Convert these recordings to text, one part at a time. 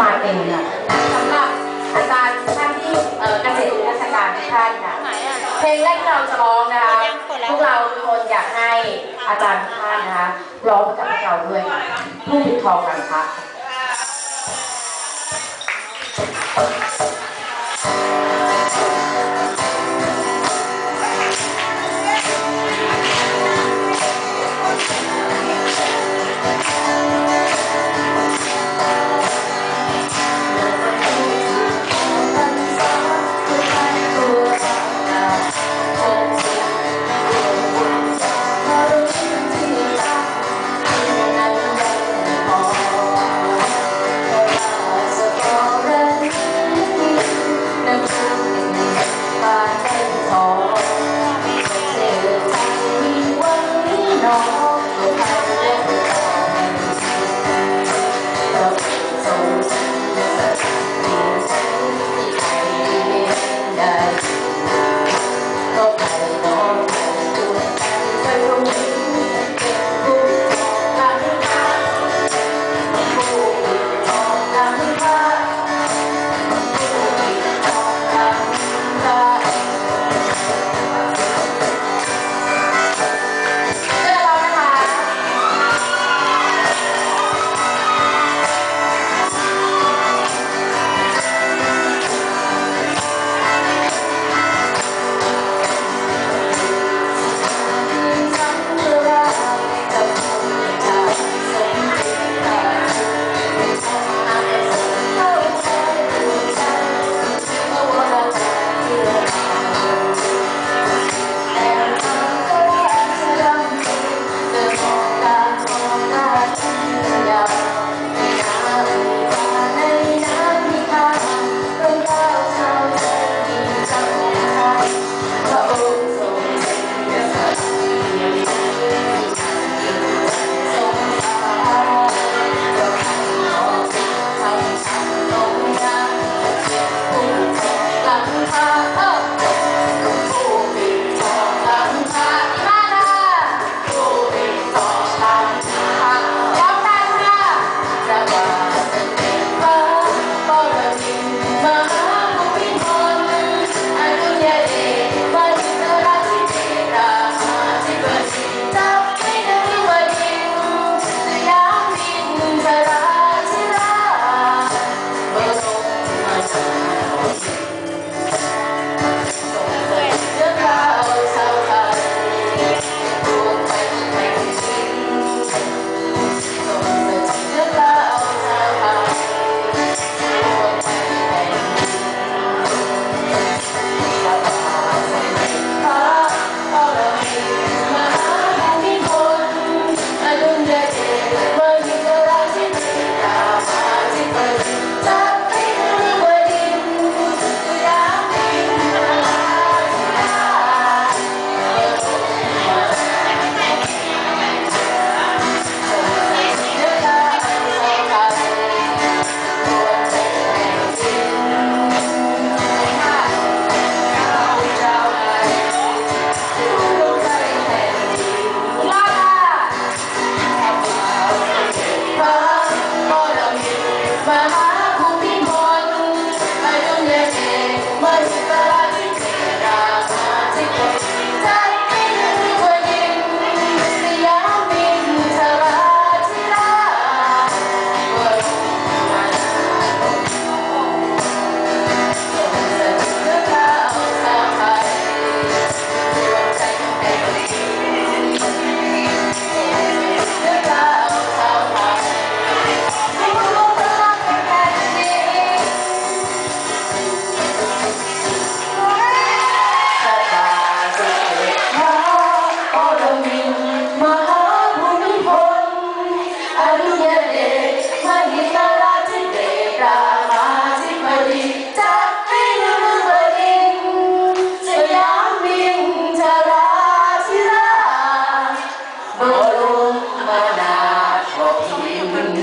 มาเต็มค่ะสำหรับอาจารย์ท่านที่เอ่อเกษตรราชการทุกท่านค่ะเพลงแรกที่เราจะร้องนะคะพวกเราทุกคนอยากให้อาจารย์ทุกท่านนะคะร้องกับพวกเราด้วยค่ะผู้ปิดทองกันค่ะ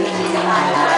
谢谢大家。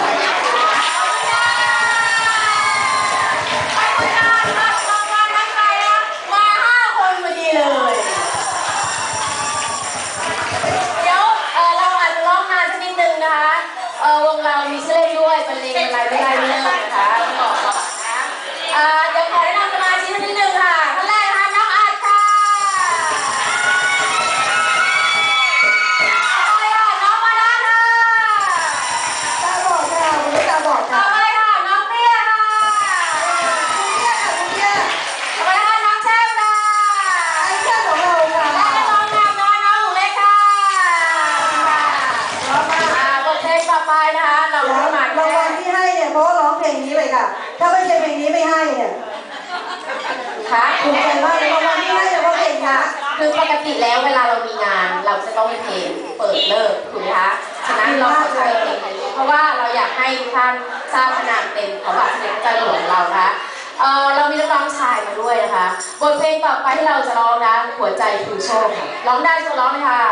อะ ถ้าไม่ใช่เพลงนี้ไม่ให้เนี่ยคะภูมิใจมากเลยว่าวันนี้ให้แต่ว่าเพลงนะคือปกติแล้วเวลาเรามีงาน เราจะต้องมีเพลงเปิดเลิกถูกไหมคะฉะนั้นเราขอใช้เพลงนี้เพราะว่าเราอยากให้ทุกท่านทราบขนาดเต็มของบาทสมเด็จพระเจ้าอยู่หัวของเราคะเอ่อเรามีนักร้องชายมาด้วยนะคะบทเพลงต่อไปที่เราจะร้องนะหัวใจคือโชคค่ะร้องได้จะร้องไหมคะ